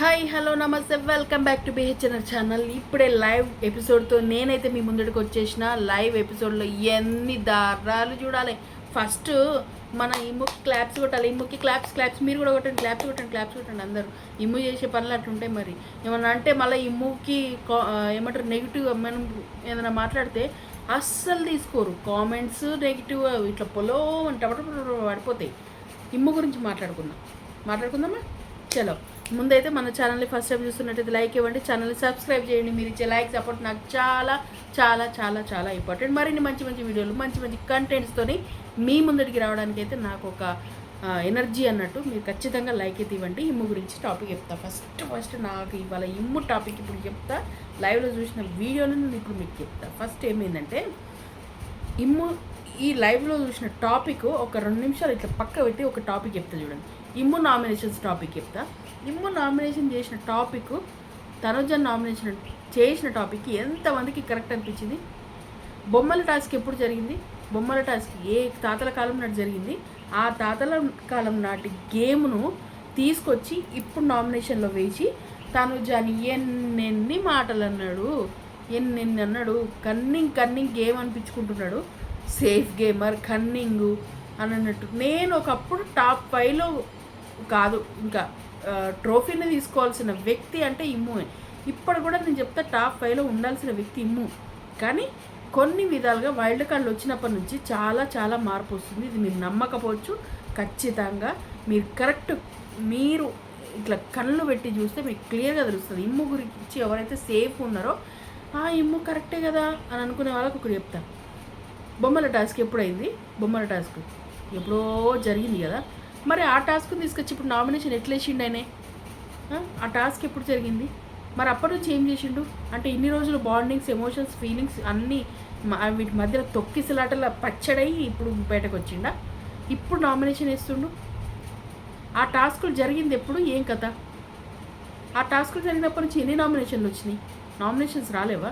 Hi hello నమస్తే. Welcome back to BHNR channel. ఇప్పుడే live ఎపిసోడ్తో నేనైతే మీ ముందడికి వచ్చేసిన. లైవ్ ఎపిసోడ్లో ఎన్ని దారాలు చూడాలి. ఫస్ట్ మన ఇమ్ముకి క్లాప్స్ కొట్టాలి. ఇమ్ముకి క్లాప్స్ క్లాప్స్. మీరు కూడా కొట్టండి. క్లాప్స్ కొట్టండి క్లాప్స్ కొట్టండి అందరూ. ఇమ్ము చేసే పనులు అట్లుంటాయి మరి. ఏమన్నా అంటే మళ్ళీ ఇమ్ముకి కా- ఏమంటారు నెగిటివ్ మనం ఏదైనా మాట్లాడితే అస్సలు తీసుకోరు. కామెంట్స్ నెగిటివ్ ఇట్లా పొలో టపట పడిపోతాయి. ఇమ్ము గురించి మాట్లాడుకుందాం. మాట్లాడుకుందామా? చలో. ముందైతే మన ఛానల్ని ఫస్ట్ టైం చూస్తున్నట్టయితే లైక్ ఇవ్వండి. ఛానల్ని సబ్స్క్రైబ్ చేయండి. మీరు ఇచ్చే లైక్ సపోర్ట్ నాకు చాలా చాలా చాలా చాలా ఇంపార్టెంట్ మరిన్ని మంచి మంచి వీడియోలు మంచి మంచి కంటెంట్స్తోని మీ ముందరికి రావడానికి అయితే నాకు ఒక ఎనర్జీ అన్నట్టు మీరు ఖచ్చితంగా లైక్ అయితే ఇవ్వండి. ఇమ్ము గురించి టాపిక్ చెప్తా. ఫస్ట్ ఫస్ట్ నాకు ఇవాళ ఇమ్ము టాపిక్ ఇప్పుడు చెప్తా. లైవ్లో చూసిన వీడియోని నేను ఇప్పుడు మీకు చెప్తా. ఫస్ట్ ఏమైందంటే ఇమ్ము ఈ లైవ్లో చూసిన టాపిక్ ఒక రెండు నిమిషాలు ఇట్లా పక్క పెట్టి ఒక టాపిక్ చెప్తా చూడండి. ఇమ్ము నామినేషన్స్ టాపిక్ చెప్తా. ఇమ్ము నామినేషన్ చేసిన టాపిక్ తనుజ నామినేషన్ చేసిన టాపిక్ ఎంతమందికి కరెక్ట్ అనిపించింది? బొమ్మల టాస్క్ ఎప్పుడు జరిగింది? బొమ్మల టాస్క్ ఏ తాతల కాలం నాటి జరిగింది? ఆ తాతల కాలం నాటి గేమ్ను తీసుకొచ్చి ఇప్పుడు నామినేషన్లో వేసి తను జాని ఎన్నెన్ని మాటలు అన్నాడు? ఎన్నెన్ని అన్నాడు? కన్నింగ్ కన్నింగ్ గేమ్ అనిపించుకుంటున్నాడు. సేఫ్ గేమర్ కన్నింగ్ అని అన్నట్టు. నేను ఒకప్పుడు టాప్ ఫైవ్లో కాదు ఇంకా ట్రోఫీని తీసుకోవాల్సిన వ్యక్తి అంటే ఇమ్ము. ఇప్పుడు కూడా నేను చెప్తా టాప్ ఫైవ్లో ఉండాల్సిన వ్యక్తి ఇమ్ము. కానీ కొన్ని విధాలుగా వైల్డ్ కార్డులు వచ్చినప్పటి నుంచి చాలా చాలా మార్పు వస్తుంది. ఇది మీరు నమ్మకపోవచ్చు. ఖచ్చితంగా మీరు కరెక్ట్ మీరు ఇట్లా కళ్ళు పెట్టి చూస్తే మీకు క్లియర్గా తెలుస్తుంది. ఇమ్ము గురించి ఎవరైతే సేఫ్ ఉన్నారో ఆ ఇమ్ము కరెక్టే కదా అని అనుకునే వాళ్ళకి ఒకటి చెప్తాను బొమ్మల టాస్క్ ఎప్పుడైంది? బొమ్మల టాస్క్. ఎప్పుడో జరిగింది కదా. మరి ఆ టాస్క్ తీసుకొచ్చి ఇప్పుడు నామినేషన్ ఎట్లా వేసిండు ఆయనే ఆ? టాస్క్ ఎప్పుడు జరిగింది? మరి అప్పటి నుంచి ఏం చేసిండు? అంటే ఇన్ని రోజులు బాండింగ్స్ ఎమోషన్స్ ఫీలింగ్స్ అన్నీ వీటి మధ్యలో తొక్కిసలాటల పచ్చడై ఇప్పుడు బయటకు వచ్చిండా ఇప్పుడు నామినేషన్ వేస్తుండు? ఆ టాస్కులు జరిగింది ఎప్పుడు? ఏం కథ? ఆ టాస్కులు జరిగినప్పటి నుంచి ఎన్ని నామినేషన్లు వచ్చినాయి? నామినేషన్స్ రాలేవా?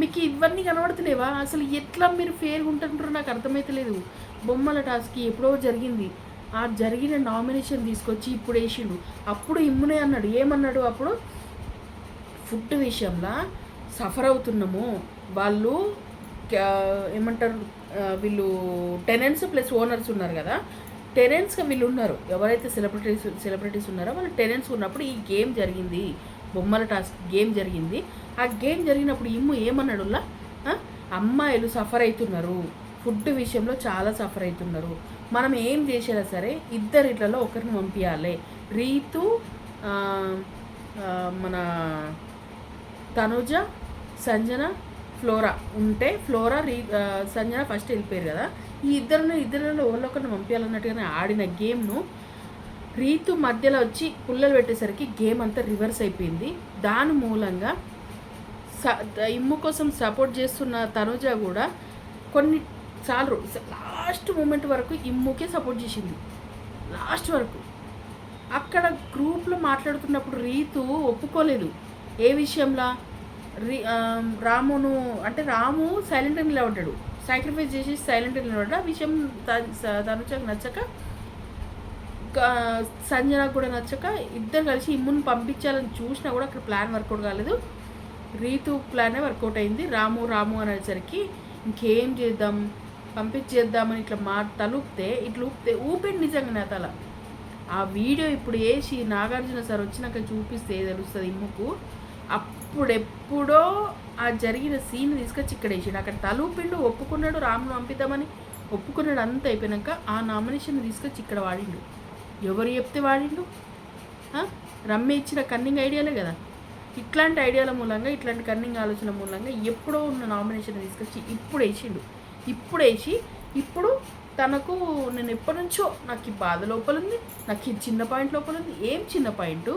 మీకు ఇవన్నీ కనబడతలేవా అసలు ఎట్లా మీరు ఫేర్గా ఉంటుంటారో నాకు అర్థమైతలేదు. బొమ్మల టాస్క్ ఎప్పుడో జరిగింది. ఆ జరిగిన నామినేషన్ తీసుకొచ్చి ఇప్పుడు వేసిండు. అప్పుడు ఇమ్మునే అన్నాడు. ఏమన్నాడు అప్పుడు? ఫుడ్ విషయంలో సఫర్ అవుతున్నాము. వాళ్ళు ఏమంటారు? వీళ్ళు టెనెంట్స్ ప్లస్ ఓనర్స్ ఉన్నారు కదా. టెనెంట్స్గా వీళ్ళు ఉన్నారు. ఎవరైతే సెలబ్రిటీస్ సెలబ్రిటీస్ ఉన్నారో వాళ్ళు టెనెంట్స్ ఉన్నప్పుడు ఈ గేమ్ జరిగింది. బొమ్మల టాస్క్ గేమ్ జరిగింది. ఆ గేమ్ జరిగినప్పుడు ఇమ్ము ఏమన్నాడులా అమ్మాయిలు సఫర్ అవుతున్నారు ఫుడ్ విషయంలో చాలా సఫర్ అవుతున్నారు మనం ఏం చేసినా సరే ఇద్దరిట్లలో ఒకరిని పంపించాలి రీతు మన తనుజ సంజన ఫ్లోరా. ఉంటే ఫ్లోరా రీ సంజన ఫస్ట్ వెళ్ళిపోయారు కదా. ఈ ఇద్దరిని ఇద్దరిలో ఒకరిని పంపించాలన్నట్టుగానే ఆడిన గేమ్ను రీతు మధ్యలో వచ్చి పుల్లలు పెట్టేసరికి గేమ్ అంతా రివర్స్ అయిపోయింది. దాని మూలంగా ఇమ్ము కోసం సపోర్ట్ చేస్తున్న తనుజ కూడా కొన్ని సార్లు లాస్ట్ మూమెంట్ వరకు ఇమ్ముకే సపోర్ట్ చేసింది. లాస్ట్ వరకు. అక్కడ గ్రూప్లో మాట్లాడుతున్నప్పుడు రీతు ఒప్పుకోలేదు. ఏ విషయంలో? రీ రామును అంటే రాము సైలెంట్గా నిలబడ్డాడు. సాక్రిఫైస్ చేసి సైలెంట్గా నిలబడ్డా ఆ విషయం త- తనుజకు నచ్చక సంజన సంజనకు కూడా నచ్చక ఇద్దరు కలిసి ఇమ్మును పంపించాలని చూసినా కూడా అక్కడ ప్లాన్ వర్కౌట్ కాలేదు. రీతు ప్లానే వర్కౌట్ అయింది. రాము రాము అనేసరికి ఇంకేం చేద్దాం? పంపించేద్దామని ఇట్లా మా తలుపితే ఇట్లా ఊపితే ఊపిండి నిజంగా నా తల. ఆ వీడియో ఇప్పుడు వేసి నాగార్జున సార్ వచ్చినాక చూపిస్తే తెలుస్తుంది ఇమ్ముకు. అప్పుడెప్పుడో ఆ జరిగిన సీన్ తీసుకొచ్చి ఇక్కడ వేసిండు. అక్కడ తలూపిండు ఒప్పుకున్నాడు రామును పంపిద్దామని. ఒప్పుకున్నాడు అంత అయిపోయినాక ఆ నామినేషన్ తీసుకొచ్చి ఇక్కడ వాడిండు. ఎవరు చెప్తే వాడిండు? ఆ? ఇచ్చిన కన్నింగ్ ఐడియాలే కదా. ఇట్లాంటి ఐడియాల మూలంగా ఇట్లాంటి కన్నింగ్ ఆలోచన మూలంగా ఎప్పుడో ఉన్న నామినేషన్ తీసుకొచ్చి ఇప్పుడు వేసిండు. ఇప్పుడు వేసి ఇప్పుడు తనకు నేను ఎప్పటి నుంచో నాకు ఈ బాధ లోపల ఉంది నాకు ఈ చిన్న పాయింట్ లోపల ఉంది. ఏం చిన్న పాయింట్?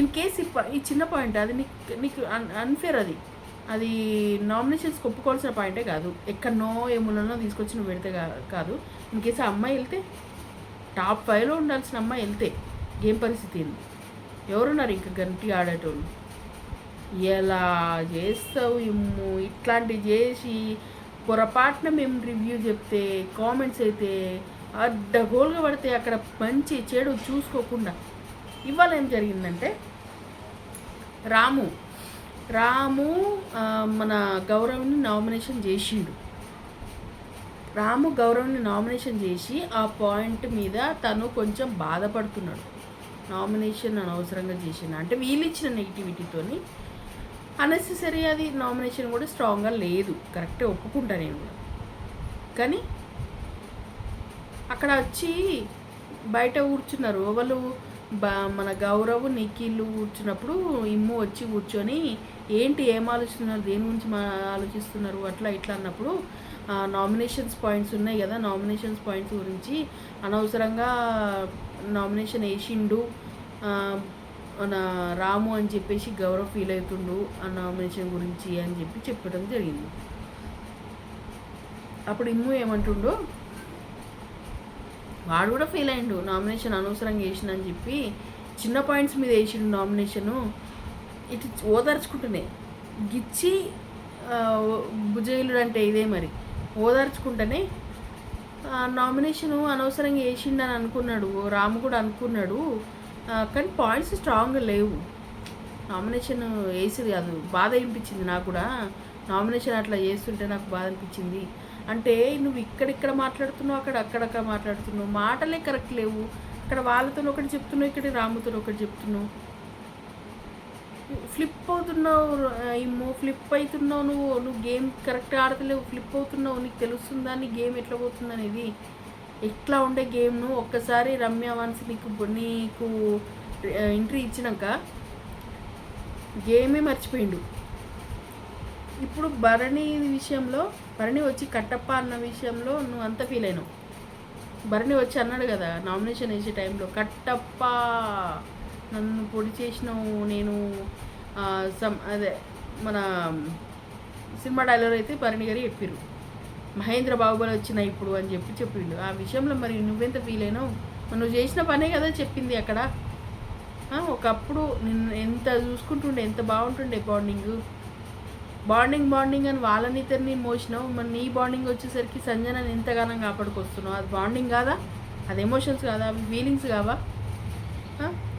ఇన్ కేస్ ఈ ఈ చిన్న పాయింట్ అది నీకు నీకు అన్ఫేర్ అది. అది నామినేషన్స్ ఒప్పుకోవాల్సిన పాయింటే కాదు. ఎక్కడనో ఏములనో తీసుకొచ్చి నువ్వు పెడితే కాదు. ఇన్ కేసు ఆ అమ్మాయి వెళ్తే టాప్ ఫైవ్లో ఉండాల్సిన అమ్మాయి వెళ్తే ఏం పరిస్థితి ఏంది? ఎవరున్నారు ఇంకా గంటి ఆడేటోళ్ళు? ఎలా చేస్తావు ఇమ్ము? ఇట్లాంటివి చేసి పొరపాటున మేము రివ్యూ చెప్తే కామెంట్స్ అయితే అడ్డగోలుగా పడితే అక్కడ మంచి చెడు చూసుకోకుండా ఇవాళ ఏం జరిగిందంటే రాము రాము మన గౌరవ్ని నామినేషన్ చేసిండు. రాము గౌరవ్ని నామినేషన్ చేసి ఆ పాయింట్ మీద తను కొంచెం బాధపడుతున్నాడు. నామినేషన్ అనవసరంగా చేసిన అంటే వీళ్ళు ఇచ్చిన నెగిటివిటీతోని అన్నెసెసరీ అది నామినేషన్ కూడా స్ట్రాంగ్గా లేదు. కరెక్టే ఒప్పుకుంటా నేను కూడా. కానీ అక్కడ వచ్చి బయట కూర్చున్నారు ఎవరు మన గౌరవ్ నిఖిల్ కూర్చున్నప్పుడు ఇమ్ము వచ్చి కూర్చొని ఏంటి ఏం ఆలోచిస్తున్నారు దేని గురించి ఆలోచిస్తున్నారు అట్లా ఇట్లా అన్నప్పుడు నామినేషన్స్ పాయింట్స్ ఉన్నాయి కదా నామినేషన్స్ పాయింట్స్ గురించి అనవసరంగా నామినేషన్ వేసిండు. మన రాము అని చెప్పేసి గౌరవ్ ఫీల్ అవుతుండు ఆ నామినేషన్ గురించి అని చెప్పి చెప్పడం జరిగింది. అప్పుడు ఇమ్ము ఏమంటుండో వాడు కూడా ఫీల్ అయిండు నామినేషన్ అనవసరంగా వేసిన అని చెప్పి చిన్న పాయింట్స్ మీద వేసిండు నామినేషను. ఇటు ఓదార్చుకుంటూనే గిచ్చి భుజయులుడు అంటే ఇదే మరి. ఓదార్చుకుంటేనే నామినేషను అనవసరంగా వేసిండని అనుకున్నాడు రాము కూడా అనుకున్నాడు కానీ పాయింట్స్ స్ట్రాంగ్ లేవు. నామినేషన్ వేసేది కాదు. బాధ అనిపించింది నాకు కూడా. నామినేషన్ అట్లా చేస్తుంటే నాకు బాధ అనిపించింది. అంటే నువ్వు ఇక్కడిక్కడ మాట్లాడుతున్నావు అక్కడ అక్కడక్కడ మాట్లాడుతున్నావు. మాటలే కరెక్ట్ లేవు. అక్కడ వాళ్ళతో ఒకటి చెప్తున్నావు ఇక్కడ రాముతో ఒకటి చెప్తున్నావు. ఫ్లిప్ అవుతున్నావు ఏమో. ఫ్లిప్ అవుతున్నావు నువ్వు. నువ్వు గేమ్ కరెక్ట్ ఆడతలేవు. ఫ్లిప్ అవుతున్నావు. నీకు తెలుస్తుందా? నీ గేమ్ ఎట్లా పోతుంది అనేది ఇట్లా ఉండే గేమ్ను ఒక్కసారి రమ్య వన్స్ నీకు నీకు ఎంట్రీ ఇచ్చినాక గేమే మర్చిపోయిండు. ఇప్పుడు భరణి విషయంలో భరణి వచ్చి కట్టప్ప అన్న విషయంలో నువ్వు అంత ఫీల్ అయినావు. భరణి వచ్చి అన్నాడు కదా నామినేషన్ వేసే టైంలో కట్టప్ప నన్ను పొడి చేసినావు నేను సమ్ అదే మన సినిమా డైలాగ్ అయితే భరణి గారు చెప్పిర్రు. మహేంద్ర బాహుబలి వచ్చిన ఇప్పుడు అని చెప్పి చెప్పిండు. ఆ విషయంలో మరి నువ్వెంత ఫీల్ అయినావు? నువ్వు చేసిన పనే కదా చెప్పింది అక్కడ. ఒకప్పుడు నిన్ను ఎంత చూసుకుంటుండే ఎంత బాగుంటుండే బాండింగ్ బాండింగ్ బాండింగ్ అని వాళ్ళని ఇద్దరిని మోసినావు. మరి నీ బాండింగ్ వచ్చేసరికి సంజనని ఎంతగానో కాపాడుకొస్తున్నావు? అది బాండింగ్ కాదా? అది ఎమోషన్స్ కాదా? అవి ఫీలింగ్స్ కావా?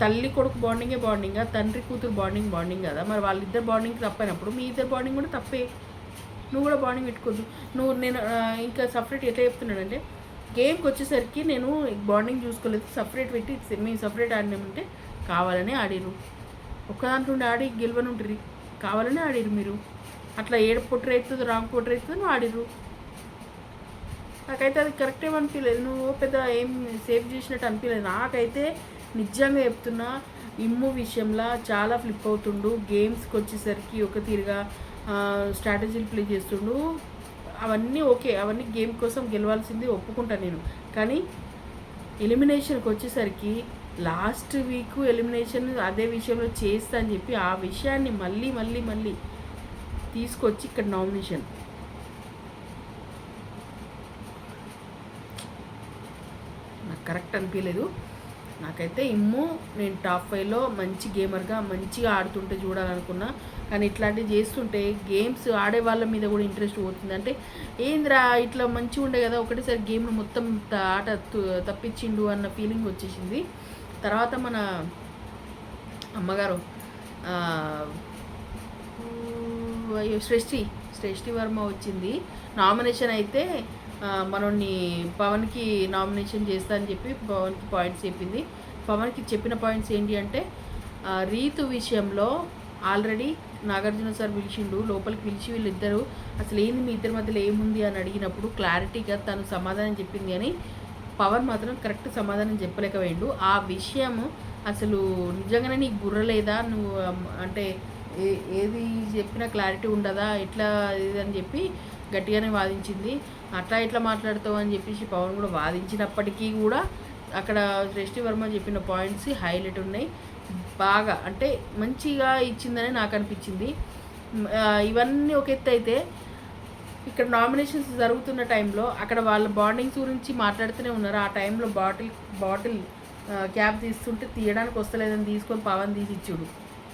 తల్లి కొడుకు బాండింగే బాండింగా తండ్రి కూతురు బాండింగ్ బాండింగ్ కదా? మరి వాళ్ళిద్దరు బాండింగ్ తప్పైనప్పుడు మీ ఇద్దరు బాండింగ్ కూడా తప్పే. నువ్వు కూడా బాండింగ్ పెట్టుకోద్దు నువ్వు నేను ఇంకా సపరేట్ ఎట్లా చెప్తున్నాడంటే గేమ్కి వచ్చేసరికి నేను బాండింగ్ చూసుకోలేదు. సపరేట్ పెట్టి మేము సపరేట్ ఆడినామంటే కావాలని ఆడిరు ఒక్క దాంట్లో ఉండి ఆడి గెలవనుంటారు కావాలని ఆడిరు మీరు. అట్లా ఏడు పొట్టు అవుతుంది రాంగ్ పొట్టు అవుతుంది నువ్వు ఆడిరు నాకైతే అది కరెక్ట్ ఏమనిపించలేదు నువ్వు పెద్ద ఏం సేవ్ చేసినట్టు అనిపించలేదు నాకైతే నిజంగా చెప్తున్నా ఇమ్ము విషయంలో చాలా ఫ్లిప్ అవుతుండు. గేమ్స్కి వచ్చేసరికి ఒక తీరుగా స్ట్రాటజీలు ప్లే చేస్తుండు. అవన్నీ ఓకే అవన్నీ గేమ్ కోసం గెలవాల్సింది ఒప్పుకుంటా నేను. కానీ ఎలిమినేషన్కి వచ్చేసరికి లాస్ట్ వీక్ ఎలిమినేషన్ అదే విషయంలో చేస్తా అని చెప్పి ఆ విషయాన్ని మళ్ళీ మళ్ళీ మళ్ళీ తీసుకొచ్చి ఇక్కడ నామినేషన్ నాకు కరెక్ట్ అనిపించలేదు నాకైతే ఇమ్ము నేను టాప్ ఫైవ్లో మంచి గేమర్గా మంచిగా ఆడుతుంటే చూడాలనుకున్నా. కానీ ఇట్లాంటివి చేస్తుంటే గేమ్స్ ఆడే వాళ్ళ మీద కూడా ఇంట్రెస్ట్ పోతుంది. అంటే ఏంద్రా ఇట్లా మంచిగా ఉండే కదా ఒకటేసారి గేమ్ను మొత్తం ఆట తు- తప్పించిండు అన్న ఫీలింగ్ వచ్చేసింది. తర్వాత మన అమ్మగారు అయ్యో శ్రేష్ఠి శ్రేష్ఠి వర్మ వచ్చింది. నామినేషన్ అయితే మనోడిని పవన్కి నామినేషన్ చేస్తా అని చెప్పి పవన్కి పాయింట్స్ చెప్పింది. పవన్కి చెప్పిన పాయింట్స్ ఏంటి అంటే రీతు విషయంలో ఆల్రెడీ నాగార్జున సార్ పిలిచిండు లోపలికి పిలిచి వీళ్ళిద్దరు అసలు ఏంది మీ ఇద్దరి మధ్యలో ఏముంది అని అడిగినప్పుడు క్లారిటీగా తను సమాధానం చెప్పింది అని పవన్ మాత్రం కరెక్ట్ సమాధానం చెప్పలేకపోయిండు. ఆ విషయం అసలు నిజంగానే నీకు బుర్ర లేదా? నువ్వు అంటే ఏ- ఏది చెప్పినా క్లారిటీ ఉండదా? ఎట్లా ఇదని అని చెప్పి గట్టిగానే వాదించింది. అట్లా ఇట్లా మాట్లాడతావు అని చెప్పేసి పవన్ కూడా వాదించినప్పటికీ కూడా అక్కడ శ్రేష్ఠి వర్మ చెప్పిన పాయింట్స్ హైలైట్ ఉన్నాయి. బాగా అంటే మంచిగా ఇచ్చిందని నాకు అనిపించింది. ఇవన్నీ ఒక ఎత్తు అయితే ఇక్కడ నామినేషన్స్ జరుగుతున్న టైంలో అక్కడ వాళ్ళ బాండింగ్స్ గురించి మాట్లాడుతూనే ఉన్నారు. ఆ టైంలో బాటిల్ బాటిల్ క్యాప్ తీస్తుంటే తీయడానికి వస్తలేదని తీసుకొని పవన్ తీసి ఇచ్చుడు.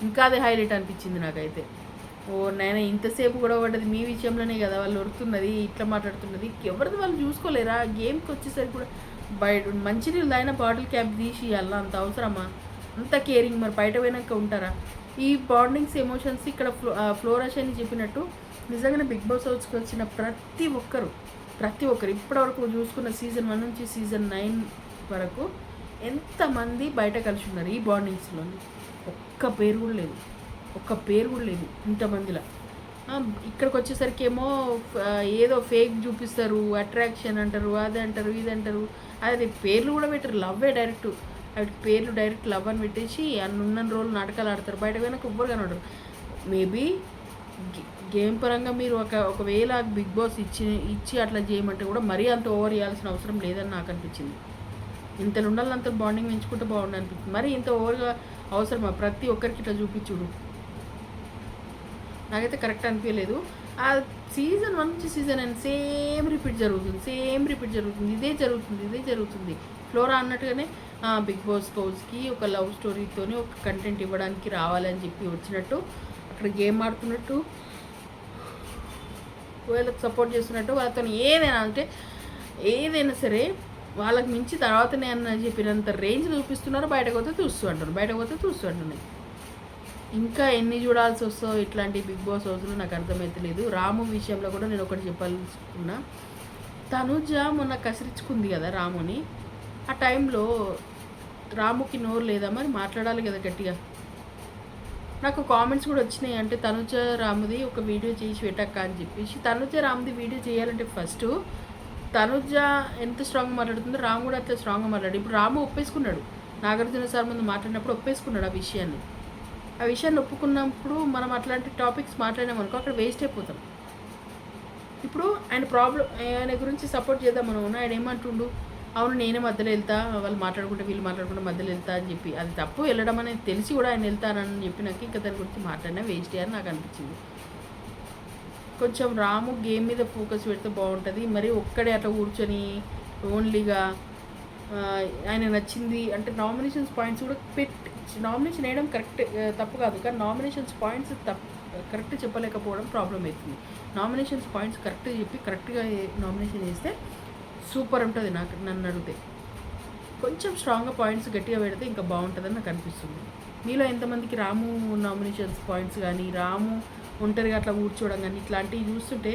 ఇంకా అది హైలైట్ అనిపించింది నాకైతే. ఓ నాయన ఇంతసేపు కూడా పడ్డది మీ విషయంలోనే కదా వాళ్ళు ఉరుతున్నది ఇట్లా మాట్లాడుతున్నది. ఎవరిది వాళ్ళు చూసుకోలేరా? గేమ్కి వచ్చేసరికి కూడా బయట మంచినీళ్ళు అయినా బాటిల్ క్యాప్ తీసి అలా అంత అవసరమా? అంత కేరింగ్ మరి బయట పోయినాక ఉంటారా? ఈ బాండింగ్స్ ఎమోషన్స్ ఇక్కడ ఫ్లో ఫ్లోరష్ అని చెప్పినట్టు నిజంగానే బిగ్ బాస్ హౌస్కి వచ్చిన ప్రతి ఒక్కరు ప్రతి ఒక్కరు ఇప్పటివరకు చూసుకున్న సీజన్ వన్ నుంచి సీజన్ నైన్ వరకు ఎంతమంది బయట కలిసి ఉన్నారు ఈ బాండింగ్స్లోని? ఒక్క పేరు కూడా లేదు. ఒక్క పేరు కూడా లేదు ఇంతమందిలో. ఇక్కడికి వచ్చేసరికి ఏమో ఏదో ఫేక్ చూపిస్తారు అట్రాక్షన్ అంటారు అది అంటారు ఇది అంటారు. అది పేర్లు కూడా పెట్టరు లవ్వే డైరెక్ట్. వాటికి పేర్లు డైరెక్ట్ లవ్ అని పెట్టేసి అన్నున్న రోజులు నాటకాలు ఆడతారు. బయట వెనక ఎవ్వరు కనబడరు. మేబీ గేమ్ పరంగా మీరు ఒక ఒకవేళ బిగ్ బాస్ ఇచ్చి ఇచ్చి అట్లా చేయమంటే కూడా మరీ అంత ఓవర్ చేయాల్సిన అవసరం లేదని నాకు అనిపించింది. ఇంతలో ఉండాలి అంత బాండింగ్ పెంచుకుంటే బాగుండు అనిపించింది మరి ఇంత ఓవర్గా అవసరమా? ప్రతి ఒక్కరికి ఇట్లా చూపించుడు. నాకైతే కరెక్ట్ అనిపించలేదు. ఆ సీజన్ వన్ నుంచి సీజన్ అండ్ సేమ్ రిపీట్ జరుగుతుంది. సేమ్ రిపీట్ జరుగుతుంది. ఇదే జరుగుతుంది. ఇదే జరుగుతుంది. ఫ్లోరా అన్నట్టుగానే బిగ్ బాస్ హౌస్కి ఒక లవ్ స్టోరీతోని ఒక కంటెంట్ ఇవ్వడానికి రావాలని చెప్పి వచ్చినట్టు అక్కడ గేమ్ ఆడుతున్నట్టు వీళ్ళకి సపోర్ట్ చేస్తున్నట్టు వాళ్ళతో ఏదైనా అంటే ఏదైనా సరే వాళ్ళకి మించి తర్వాత అని చెప్పినంత రేంజ్ చూపిస్తున్నారు. బయటకు పోతే చూస్తూ అంటారు బయటకు పోతే చూస్తూ అంటున్నాయి ఇంకా ఎన్ని చూడాల్సి వస్తో ఇట్లాంటి బిగ్ బాస్ హౌస్లో నాకు అర్థమవుతలేదు రాము విషయంలో కూడా నేను ఒకటి చెప్పాలనుకున్నా. తనుజ మొన్న కసిరించుకుంది కదా రాముని. ఆ టైంలో రాముకి నోరు లేదా మరి మాట్లాడాలి కదా గట్టిగా. నాకు కామెంట్స్ కూడా వచ్చినాయి. అంటే తనుజ రాముది ఒక వీడియో చేసి పెట్టక్క అని చెప్పేసి. తనుజ రాముది వీడియో చేయాలంటే ఫస్ట్ తనుజ ఎంత స్ట్రాంగ్ మాట్లాడుతుందో రాము కూడా అట్లా స్ట్రాంగ్గా మాట్లాడు. ఇప్పుడు రాము ఒప్పేసుకున్నాడు. నాగార్జున సార్ ముందు మాట్లాడినప్పుడు ఒప్పేసుకున్నాడు ఆ విషయాన్ని. ఆ విషయాన్ని ఒప్పుకున్నప్పుడు మనం అట్లాంటి టాపిక్స్ మాట్లాడామనుకో అక్కడ వేస్ట్ అయిపోతాం. ఇప్పుడు ఆయన ప్రాబ్లం ఆయన గురించి సపోర్ట్ చేద్దాం మనం. ఆయన ఏమంటుండు? అవును నేనే మధ్యలో వెళ్తా. వాళ్ళు మాట్లాడుకుంటే వీళ్ళు మాట్లాడుకుంటే మధ్యలో వెళ్తా అని చెప్పి. అది తప్పు. వెళ్ళడం అనేది తెలిసి కూడా ఆయన వెళ్తానని చెప్పినాక ఇంకా దాని గురించి మాట్లాడినా వేస్ట్ అని నాకు అనిపించింది. కొంచెం రాము గేమ్ మీద ఫోకస్ పెడితే బాగుంటుంది. మరి ఒక్కడే అట్లా కూర్చొని ఓన్లీగా ఆయన నచ్చింది అంటే నామినేషన్స్ పాయింట్స్ కూడా పెట్టి నామినేషన్ వేయడం కరెక్ట్ తప్పు కాదు. కానీ నామినేషన్స్ పాయింట్స్ తప్పు కరెక్ట్ చెప్పలేకపోవడం ప్రాబ్లం అవుతుంది. నామినేషన్స్ పాయింట్స్ కరెక్ట్ చెప్పి కరెక్ట్గా నామినేషన్ చేస్తే సూపర్ ఉంటుంది నాకు నన్ను అడిగితే. కొంచెం స్ట్రాంగ్గా పాయింట్స్ గట్టిగా పెడితే ఇంకా బాగుంటుందని నాకు అనిపిస్తుంది. మీలో ఎంతమందికి రాము నామినేషన్స్ పాయింట్స్ కానీ రాము ఒంటరిగా అట్లా కూర్చోవడం కానీ ఇట్లాంటివి చూస్తుంటే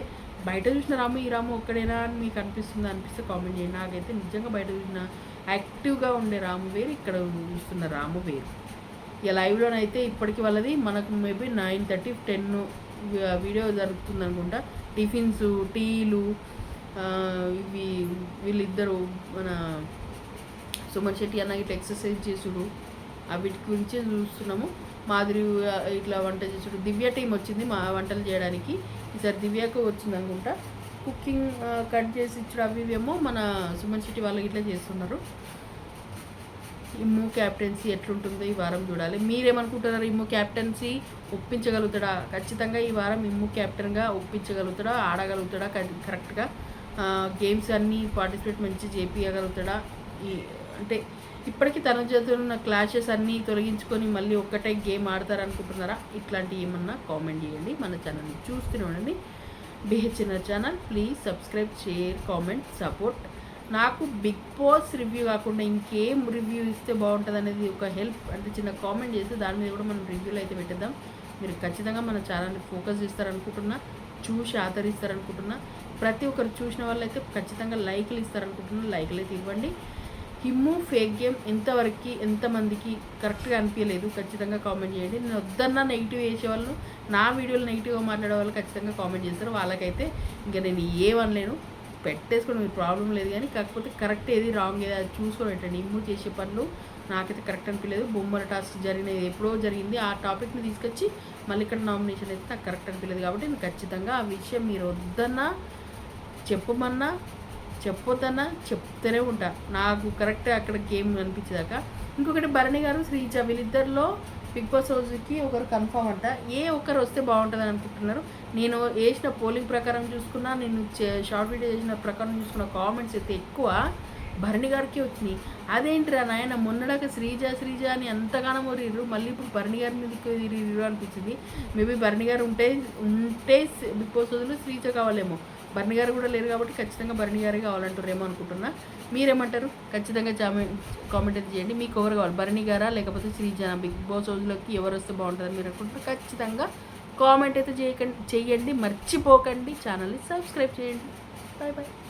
బయట చూసిన రాము ఈ రాము ఒక్కడేనా అని మీకు అనిపిస్తుంది? అనిపిస్తే కామెంట్ చేయండి. నాకైతే నిజంగా బయట చూసిన యాక్టివ్గా ఉండే రాము వేరు ఇక్కడ చూస్తున్న రాము వేరు. ఇక లైవ్లోనైతే ఇప్పటికి వాళ్ళది మనకు maybe nine thirty ten video జరుగుతుంది అనుకుంటా టిఫిన్స్ టీలు ఇవి వీళ్ళిద్దరు మన సుమన్ శెట్టి అన్న ఇట్లా ఎక్సర్సైజ్ చేసుడు. వీటి గురించే చూస్తున్నాము. మాధురి ఇట్లా వంట చేసుడు. దివ్య టీం వచ్చింది మా వంటలు చేయడానికి. ఈసారి దివ్యకు వచ్చింది అనుకుంటా కుకింగ్ కట్ చేసి ఇచ్చుడు అవి ఇవేమో మన సుమన్ శెట్టి వాళ్ళు ఇట్లా చేస్తున్నారు. ఇమ్ము క్యాప్టెన్సీ ఎట్లుంటుందో ఈ వారం చూడాలి. మీరేమనుకుంటున్నారు ఇమ్ము క్యాప్టెన్సీ ఒప్పించగలుగుతాడా? ఖచ్చితంగా ఈ వారం ఇమ్ము క్యాప్టెన్గా ఒప్పించగలుగుతాడా? ఆడగలుగుతాడా? కరెక్ట్గా గేమ్స్ అన్నీ పార్టిసిపేట్ మంచి చేపియగలుగుతాడా? ఈ అంటే ఇప్పటికీ తన చేతులు ఉన్న క్లాషెస్ అన్నీ తొలగించుకొని మళ్ళీ ఒక్కటే గేమ్ ఆడతారనుకుంటున్నారా? ఇట్లాంటివి ఏమన్నా కామెంట్ చేయండి. మన ఛానల్ని చూస్తూనే ఉండండి. BHNR channel please subscribe share comment support నాకు బిగ్ బాస్ రివ్యూ కాకుండా ఇంకేం రివ్యూ ఇస్తే బాగుంటుంది అనేది ఒక హెల్ప్ అంటే చిన్న కామెంట్ చేస్తే దాని మీద కూడా మనం రివ్యూలు అయితే పెట్టేద్దాం. మీరు ఖచ్చితంగా మన ఛానల్ని ఫోకస్ చేస్తారనుకుంటున్నా చూసి ఆదరిస్తారనుకుంటున్నా. ప్రతి ఒక్కరు చూసిన వాళ్ళైతే ఖచ్చితంగా లైక్లు ఇస్తారనుకుంటున్నా లైక్లు అయితే ఇవ్వండి. హిమ్ము ఫేక్ గేమ్ ఎంతవరకు ఎంతమందికి కరెక్ట్గా అనిపించలేదు. ఖచ్చితంగా కామెంట్ చేయండి. నేను వద్దన్నా నెగిటివ్ చేసే వాళ్ళు నా వీడియోలు నెగిటివ్గా మాట్లాడే వాళ్ళు ఖచ్చితంగా కామెంట్ చేస్తారు. వాళ్ళకైతే ఇంకా నేను ఏమనలేను పెట్టేసుకోవడం మీకు ప్రాబ్లం లేదు కానీ. కాకపోతే కరెక్ట్ ఏది రాంగ్ ఏది అది చూసుకొని పెట్టండి. ఇమ్ము చేసే పనులు నాకైతే కరెక్ట్ అనిపించలేదు. బొమ్మల టాస్క్ జరిగినది ఎప్పుడో జరిగింది. ఆ టాపిక్ని తీసుకొచ్చి మళ్ళీ ఇక్కడ నామినేషన్ అయితే నాకు కరెక్ట్ అనిపించలేదు. కాబట్టి నేను ఖచ్చితంగా ఆ విషయం మీరు వద్దన్నా చెప్పమన్నా చెప్పొద్దన్నా చెప్తూనే ఉంటా. నాకు కరెక్ట్ అక్కడ గేమ్ అనిపించేదాకా ఇంకొకటి భరణి గారు శ్రీజ వీళ్ళిద్దరిలో బిగ్ బాస్ హౌస్కి ఒకరు కన్ఫామ్ అంట. ఏ ఒక్కరు వస్తే బాగుంటుందని అనుకుంటున్నారు? నేను వేసిన పోలింగ్ ప్రకారం చూసుకున్నా నేను షార్ట్ వీడియో చేసిన ప్రకారం చూసుకున్న కామెంట్స్ అయితే ఎక్కువ భరణి గారికి వచ్చినాయి. అదేంటిరా నాయన మొన్నడాక శ్రీజ శ్రీజ అని ఎంతగానో మొరిర్రు మళ్ళీ ఇప్పుడు భరణి గారి మీదకి అనిపించింది. మేబీ భరణి గారు ఉంటే ఉంటే బిగ్ బాస్ హౌస్లో శ్రీజ కావాలేమో. భరణి గారు కూడా లేరు కాబట్టి ఖచ్చితంగా భరణి గారే కావాలంటారేమో అనుకుంటున్నా. మీరేమంటారు? ఖచ్చితంగా కామెంట్ అయితే చేయండి. మీకు ఎవరు కావాలి? భరణి గారా? లేకపోతే శ్రీజన? బిగ్ బాస్ రోజులకి ఎవరు వస్తే బాగుంటుందని మీరు అనుకుంటున్నారు? ఖచ్చితంగా కామెంట్ అయితే చేయకండి చేయండి మర్చిపోకండి. ఛానల్ని సబ్స్క్రైబ్ చేయండి. Bye bye